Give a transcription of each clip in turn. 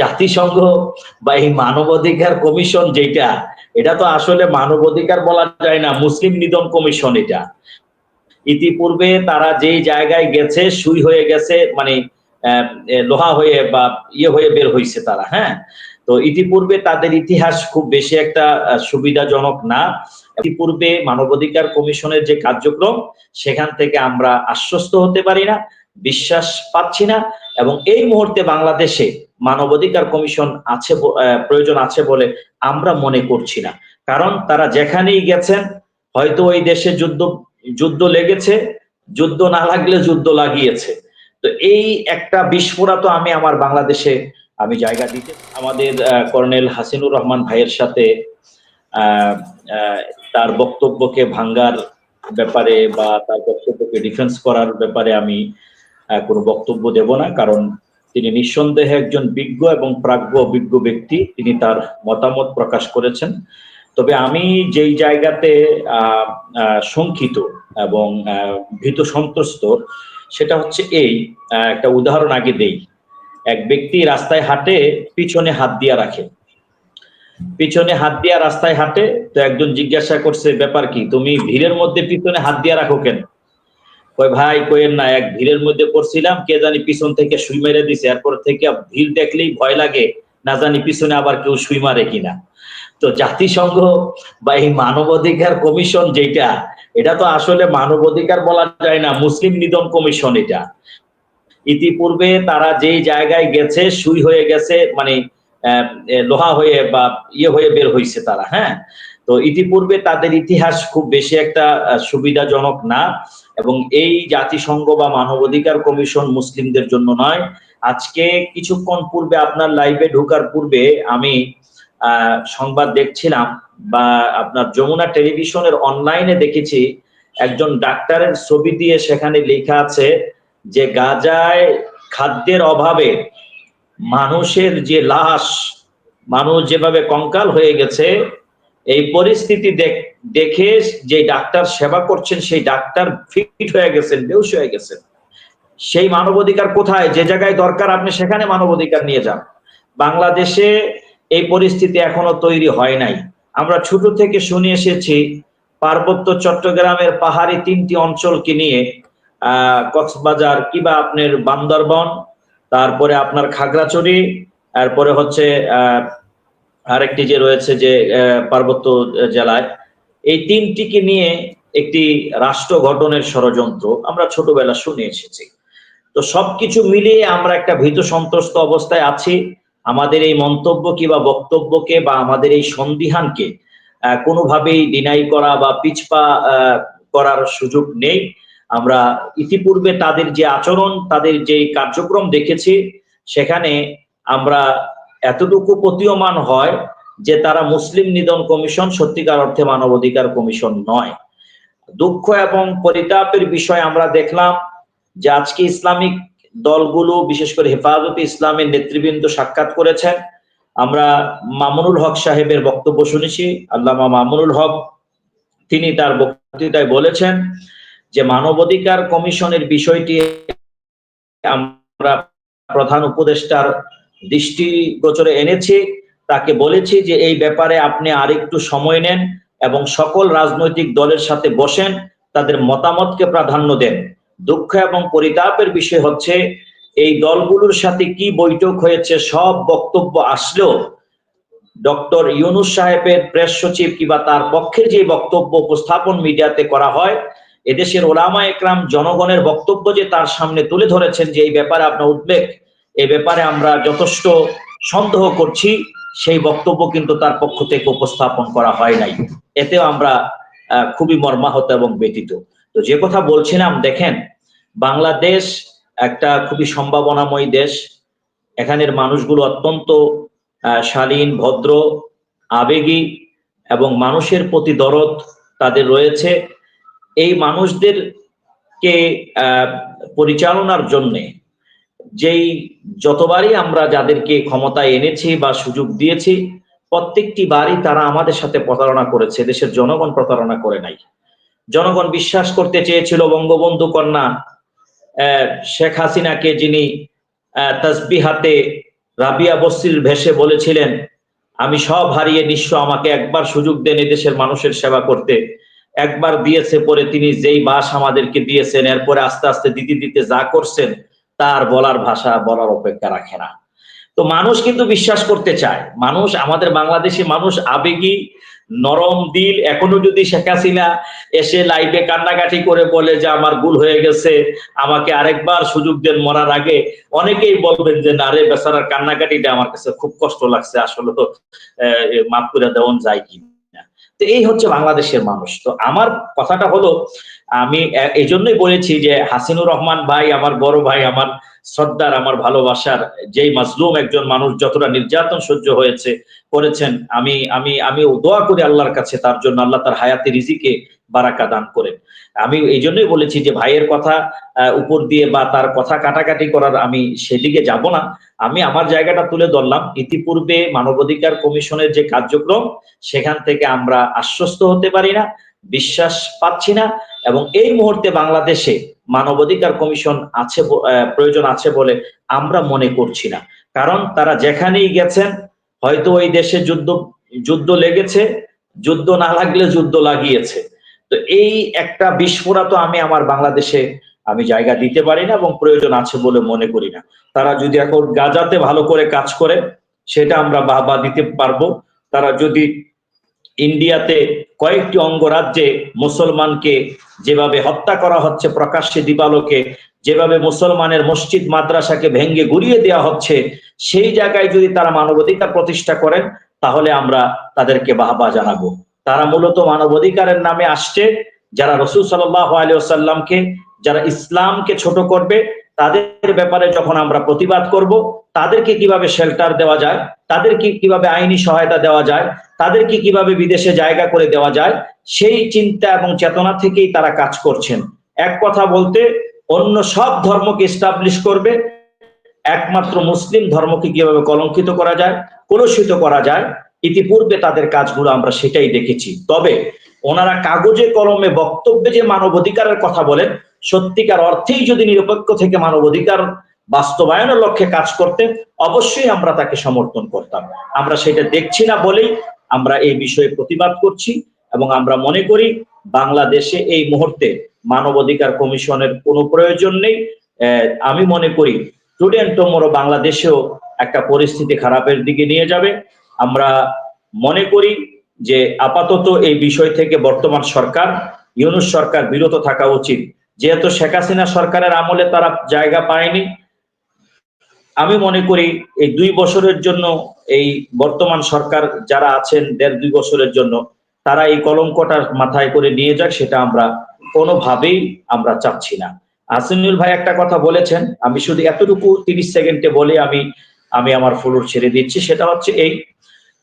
জাতিসংঘ বা এই মানবাধিকার কমিশন যেটা, এটা তো আসলে মানবাধিকার বলা যায় না, মুসলিম নিধন কমিশন এটা। ইতিপূর্বে তারা যেই জায়গায় গেছে, সুই হয়ে গেছে মানে লোহা হয়ে বা ইয়ে হয়ে বের হয়েছে তারা হ্যাঁ? তো ইতিপূর্বে তাদের ইতিহাস খুব বেশি একটা সুবিধাজনক না। ইতিপূর্বে মানবাধিকার কমিশনের যে কার্যক্রম, সেখান থেকে আমরা আশ্বস্ত হতে পারি না। বিশ্বাস পাচ্ছি না এবং এই মুহূর্তে বাংলাদেশে মানবাধিকার কমিশন আছে প্রয়োজন আছে বলে আমরা মনে করছি না। কারণ তারা যেখানেই গেছেন, হয়তো ওই দেশে যুদ্ধ যুদ্ধ লেগেছে, যুদ্ধ না লাগলে যুদ্ধ লাগিয়েছে। তো এই একটা বিস্ফোরা তো আমি আমার বাংলাদেশে আমি জায়গা দিতে, আমাদের কর্নেল হাসিনুর রহমান ভাইয়ের সাথে তার বক্তব্যকে ভাঙ্গার ব্যাপারে বা তার বক্তব্যকে ডিফেন্স করার ব্যাপারে আমি কোনো বক্তব্য দেব না, কারণ তিনি নিঃসন্দেহে একজন বিজ্ঞ এবং প্রাজ্ঞ অভিজ্ঞ ব্যক্তি। তিনি তার মতামত প্রকাশ করেছেন। তবে আমি যেই জায়গাতে শঙ্কিত এবং ভীত সন্ত্রস্ত, সেটা হচ্ছে এই একটা উদাহরণ আগে দেই। এক ব্যক্তি রাস্তায় হাঁটে, পিছনে হাত দিয়া রাখে। পিছনে হাত দিয়া রাস্তায় হাঁটে, তো একজন জিজ্ঞাসা করছে, ব্যাপার কি? তুমি ভিড়ের মধ্যে পিছনে হাত দিয়া রাখো কেন? কই ভাই কইেন না, এক ভিড়ের মধ্যে পড়ছিলাম, কে জানি পিছন থেকে সুই মেরে দিছে। এরপর থেকে ভিড় দেখলেই ভয় লাগে, না জানি পিছনে আবার কেউ সুই মারে কিনা। তো জাতিসংঘ বা এই মানবাধিকার কমিশন যেটা, এটা তো আসলে মানবাধিকার বলা যায় না, মুসলিম নিধন কমিশন এটা। ইতিপূর্বে তারা যেই জায়গায় গেছে, সুই হয়ে গেছে মানে লোহা হয়ে বা ইয়ে হয়ে বের হয়েছে তারা হ্যাঁ? তো ইতিপূর্বে তাদের ইতিহাস খুব বেশি একটা সুবিধাজনক না। এবং এই জাতিসংঘ বা মানবাধিকার কমিশন মুসলিমদের জন্য নয়। আজকে কিছুক্ষণ পূর্বে আপনার লাইভে ঢোকার পূর্বে আমি সংবাদ দেখছিলাম বা আপনার যমুনা টেলিভিশনের অনলাইনে দেখেছি, একজন ডাক্তারের ছবি দিয়ে সেখানে লেখা আছে যে গাজায় খাদ্যের অভাবে মানুষের যে লাশ, মানুষ যেভাবে কঙ্কাল হয়ে গেছে এই পরিস্থিতি দেখ- যে ডাক্তার সেবা করছেন, সেই ডাক্তার ফিট হয়ে গেছেন বেউস হয়ে গেছেন। সেই মানবাধিকার কোথায়? যে জায়গায় দরকার, আপনি সেখানে মানবাধিকার নিয়ে যান। বাংলাদেশে এই পরিস্থিতি এখনও তৈরি হয় নাই। আমরা ছোট থেকে শুনে এসেছি, পার্বত্য চট্টগ্রামের পাহাড়ি তিনটি অঞ্চলকে নিয়ে কক্সবাজার, কিবা আপনার বান্দরবন, তারপরে আপনার খাগড়াছড়ি, তারপরে হচ্ছে, আহ আরেকটি যে রয়েছে যে পার্বত্য জেলায়, এই তিনটিকে নিয়ে একটি রাষ্ট্র গঠনের ষড়যন্ত্র আমরা ছোটবেলা শুনে এসেছি। তো সবকিছু মিলিয়ে আমরা একটা ভীত সন্ত্রস্ত অবস্থায় আছি। আমাদের এই মন্তব্য কিংবা বক্তব্যকে বা আমাদের এই সন্দিহানকে কোনোভাবেই ডিনাই করা বা পিছপা করার সুযোগ নেই। আমরা ইতিপূর্বে তাদের যে আচরণ, তাদের যে কার্যক্রম দেখেছি, সেখানে আমরা এতটুকু প্রতীয়মান হয় যে তারা মুসলিম নিধন কমিশন সত্যিকার অর্থে মানবাধিকার কমিশন নয়। দুঃখ এবং পরিতাপের বিষয় আমরা দেখলাম যে আজকে ইসলামিক দলগুলো, বিশেষ করে হেফাজতে ইসলামের নেতৃবৃন্দ সাক্ষাৎ করেছেন। আমরা মামুনুল হক সাহেবের বক্তব্য শুনেছি, আল্লামা মামুনুল হক তিনি তার বক্তৃতায় বলেছেন যে মানবাধিকার কমিশনের বিষয়টি আমরা প্রধান উপদেষ্টার দৃষ্টিগোচরে এনেছি, তাকে বলেছি যে এই ব্যাপারে আপনি আরেকটু সময় নেন এবং সকল রাজনৈতিক দলের সাথে বসেন, তাদের মতামতকে প্রাধান্য দেন। দুঃখ এবং পরিতাপের বিষয় হচ্ছে, এই দলগুলোর সাথে কি বৈঠক হয়েছে সব বক্তব্য আসলেও ডক্টর ইউনুস সাহেবের প্রেস সচিব কিংবা তার পক্ষের যে বক্তব্য উপস্থাপন মিডিয়াতে করা হয়, এদেশের ওলামা একরাম জনগণের বক্তব্য যে তার সামনে তুলে ধরেছেন যে এই ব্যাপারে আপনার উদ্বেগ এই ব্যাপারে আমরা যথেষ্ট সন্দেহ করছি। সেই বক্তব্য কিন্তু তার পক্ষ থেকে উপস্থাপন করা হয় নাই। এতেও আমরা খুবই মর্মাহত এবং ব্যতীত তো যে কথা বলছিলাম, দেখেন, বাংলাদেশ একটা খুবই সম্ভাবনাময় দেশ। এখানের মানুষগুলো অত্যন্ত শালীন, ভদ্র, আবেগী এবং মানুষের প্রতি দরদ তাদের রয়েছে। এই মানুষদেরকে পরিচালনার জন্যে যেই যতবারই আমরা যাদেরকে ক্ষমতায় এনেছি বা সুযোগ দিয়েছি প্রত্যেকটি বারই তারা আমাদের সাথে প্রতারণা করেছে দেশের জনগণ প্রতারণা করে নাই। জনগণ বিশ্বাস করতে চেয়েছিল বঙ্গবন্ধু কন্যা শেখ হাসিনাকে যিনি আহ, তসবিহ হাতে রাবিয়া বস্তির ভেসে বলেছিলেন আমি সব হারিয়ে নিঃস্ব আমাকে একবার সুযোগ দেন দেশের মানুষের সেবা করতে। একবার দিয়েছে পরে তিনি যেই বাস আমাদেরকে দিয়েছেন এরপরে আস্তে আস্তে দিতে দিতে যা করছেন তার বলার ভাষা বলার অপেক্ষা রাখে না। তো মানুষ কিন্তু বিশ্বাস করতে চায়। মানুষ, আমাদের বাংলাদেশি মানুষ আবেগী, নরম দিল। এখনও যদি শেখ হাসিনা এসে লাইভে কান্নাকাটি করে বলে যে আমার ভুল হয়ে গেছে, আমাকে আরেকবার সুযোগ দেন মরার আগে, অনেকেই বলবেন যে, না রে, বেচারার কান্নাকাটিটা আমার কাছে খুব কষ্ট লাগছে, আসলে তো মাফ করে দেওয়ান যায় কি তো এই হচ্ছে বাংলাদেশের মানুষ। তো আমার কথাটা হলো আমি এই জন্যই বলেছি যে হাসিনুর রহমান ভাই আমার বড় ভাই, আমার শ্রদ্ধার, আমার ভালোবাসার যেই মাজলুম একজন মানুষ যতটা নির্যাতন সহ্য হয়েছে, করেছেন, আমি আমি আমি দোয়া করি আল্লাহর কাছে তার জন্য, আল্লাহ তার হায়াতে রিজিকে বারাকা দান করেন। আমি এই জন্যই বলেছি যে ভাইয়ের কথা উপর দিয়ে বা তার কথা কাটাকাটি করার আমি সেদিকে যাব না। আমি আমার জায়গাটা তুলে ধরলাম। ইতিপূর্বে মানবাধিকার কমিশনের যে কার্যক্রম, সেখান থেকে আমরা আশ্বস্ত হতে পারি না। বিশ্বাস পাচ্ছি না এবং এই মুহূর্তে বাংলাদেশে মানবাধিকার কমিশন আছে প্রয়োজন আছে বলে আমরা মনে করছি না। কারণ তারা যেখানেই গেছেন, হয়তো ওই দেশে যুদ্ধ যুদ্ধ লেগেছে, যুদ্ধ না লাগলে যুদ্ধ লাগিয়েছে। তো এই একটা বিস্ফোরা তো আমি আমার বাংলাদেশে আমি জায়গা দিতে পারি না এবং প্রয়োজন আছে বলে মনে করি না। তারা যদি এখন গাজাতে ভালো করে কাজ করে, সেটা আমরা বাহবা দিতে পারব। তারা যদি ইন্ডিয়াতে কয়েকটি অঙ্গরাজ্যে মুসলমানকে যেভাবে হত্যা করা হচ্ছে প্রকাশ্যে দিবালোকে, যেভাবে মুসলমানের মসজিদ, মাদ্রাসাকে ভেঙ্গে গুড়িয়ে দেওয়া হচ্ছে, সেই জায়গায় যদি তারা মানবাধিকার প্রতিষ্ঠা করেন, তাহলে আমরা তাদেরকে বাহবা জানাব। তারা মূলত মানবাধিকারের নামে আসছে, যারা রসুল সাল্লাহ আলিয়াল্লামকে যারা ইসলামকে ছোট করবে তাদের ব্যাপারে যখন আমরা প্রতিবাদ করব, তাদেরকে কীভাবে শেল্টার দেওয়া যায়, তাদেরকে কীভাবে আইনি সহায়তা দেওয়া যায়, তাদেরকে কীভাবে বিদেশে জায়গা করে দেওয়া যায়, সেই চিন্তা এবং চেতনা থেকেই তারা কাজ করছেন। এক কথা বলতে, অন্য সব ধর্মকে এস্টাবলিশ করবে, একমাত্র মুসলিম ধর্মকে কীভাবে কলঙ্কিত করা যায়, কলুষিত করা যায়, ইতিপূর্বে তাদের কাজগুলো আমরা সেটাই দেখেছি। তবে, ওনারা কাগজে কলমে বক্তব্যে যে মানবাধিকারের কথা বলেন সত্যিকার অর্থেই যদি নিরপেক্ষ থেকে মানবাধিকার বাস্তবায়নের লক্ষ্যে কাজ করতেন অবশ্যই আমরা তাকে সমর্থন করতাম। আমরা সেটা দেখছি না বলেই আমরা এই বিষয়ে প্রতিবাদ করছি এবং আমরা মনে করি বাংলাদেশে এই মুহূর্তে মানবাধিকার কমিশনের কোনো প্রয়োজন নেই। আমি মনে করি স্টুডেন্ট তোমরও বাংলাদেশেও একটা পরিস্থিতি খারাপের দিকে নিয়ে যাবে। আমরা মনে করি যে আপাতত এই বিষয় থেকে বর্তমান সরকার, ইউনুস সরকার বিরত থাকা উচিত। যেহেতু শেখ হাসিনা সরকারের আমলে তারা জায়গা পায়নি, আমি মনে করি এই দুই বছরের জন্য এই বর্তমান সরকার যারা আছেন, দেড় দুই বছরের জন্য, তারা এই কলঙ্কটা মাথায় করে নিয়ে যাক, সেটা আমরা কোনোভাবেই আমরা চাচ্ছি না। আসিনুল ভাই একটা কথা বলেছেন, আমি শুধু এতটুকু তিরিশ সেকেন্ডে বলে, আমি আমি আমার ফ্লোর ছেড়ে দিচ্ছি, সেটা হচ্ছে এই,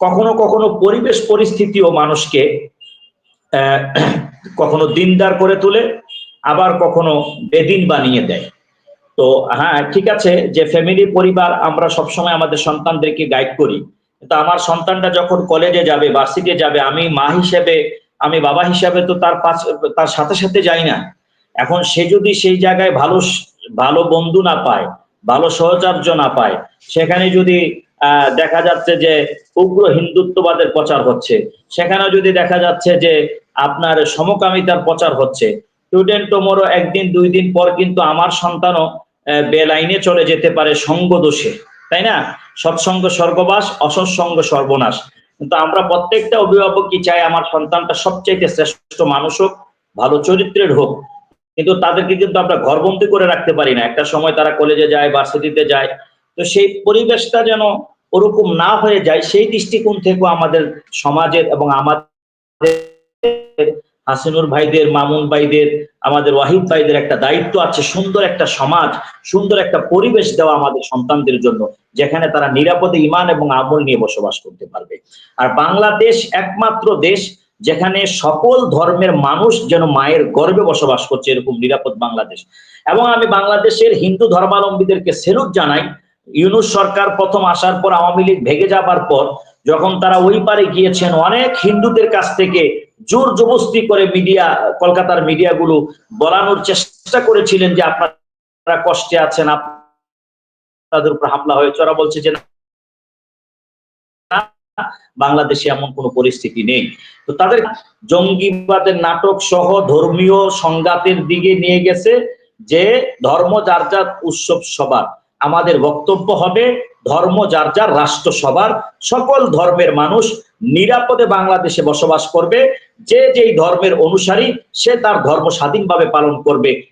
কখনো কখনো পরিবেশ পরিস্থিতিও মানুষকে কখনো দিনদার করে তোলে আবার কখনো বেদিন বানিয়ে দেয়। তো হ্যাঁ ঠিক আছে যে ফ্যামিলি পরিবার আমরা সবসময় আমাদের সন্তানদেরকে গাইড করি। কিন্তু আমার সন্তানটা যখন কলেজে যাবে ভার্সিটি যাবে, আমি মা হিসেবে, আমি বাবা হিসাবে তো তার পাশ, তার সাথে সাথে যাই না। এখন সে যদি সেই জায়গায় ভালো ভালো বন্ধু না পায়, ভালো সহচার্য না পায়, সেখানে যদি দেখা যাচ্ছে যে উগ্র হিন্দুত্ববাদের প্রচার হচ্ছে সেখানে যদি দেখা যাচ্ছে যে আপনার সমকামিতার প্রচার হচ্ছে স্টুডেন্ট তোমরও একদিন, দুই দিন পর কিন্তু আমার সন্তানও বেলাইনে চলে যেতে পারে সঙ্গ দোষে। তাই না? সৎসঙ্গ স্বর্গবাস, অসৎসঙ্গ সর্বনাশ। কিন্তু আমরা প্রত্যেকটা অভিভাবকই চাই আমার সন্তানটা সবচেয়ে শ্রেষ্ঠ মানুষ হোক, ভালো চরিত্রের হোক। কিন্তু তাদেরকে কিন্তু আমরা ঘরবন্দি করে রাখতে পারি না। একটা সময় তারা কলেজে যায় ভার্সিটিতে যায়। তো সেই পরিবেশটা যেন ওরকম না হয়ে যায়, সেই দৃষ্টিকোণ থেকেও আমাদের সমাজের এবং আমাদের হাসিনুর ভাইদের, মামুন ভাইদের, আমাদের ওয়াহিদ ভাইদের একটা দায়িত্ব আছে, সুন্দর একটা সমাজ, সুন্দর একটা পরিবেশ দেওয়া আমাদের সন্তানদের জন্য, যেখানে তারা নিরাপদে ইমান এবং আমল নিয়ে বসবাস করতে পারবে। আর বাংলাদেশ একমাত্র দেশ যেখানে সকল ধর্মের মানুষ যেন মায়ের গর্বে বসবাস করছে, এরকম নিরাপদ বাংলাদেশ। এবং আমি বাংলাদেশের হিন্দু ধর্মাবলম্বীদেরকে সেলুট জানাই, ইউনুস সরকার প্রথম আসার পর আওয়ামী লীগ ভেঙে যাবার পর, যখন তারা ওই পারে গিয়েছেন, অনেক হিন্দুদের কাছ থেকে জোর জবস্তি করে মিডিয়া, কলকাতার মিডিয়াগুলো বলানোর চেষ্টা করেছিলেন যে আপনারা কষ্টে আছেন, আপনাদের উপর হামলা হয়েছে। ওরা বলছে যে বাংলাদেশে এমন কোনো পরিস্থিতি নেই। তো তাদের জঙ্গিবাদের নাটক সহ ধর্মীয় সংঘাতের দিকে নিয়ে গেছে যে ধর্ম যার যার উৎসব সবার। আমাদের বক্তব্য হবে ধর্ম যার যার, রাষ্ট্র সবার, সকল ধর্মের মানুষ নিরাপদে বাংলাদেশে বসবাস করবে। যে যেই ধর্মের অনুসারী, সে তার ধর্ম স্বাধীনভাবে পালন করবে।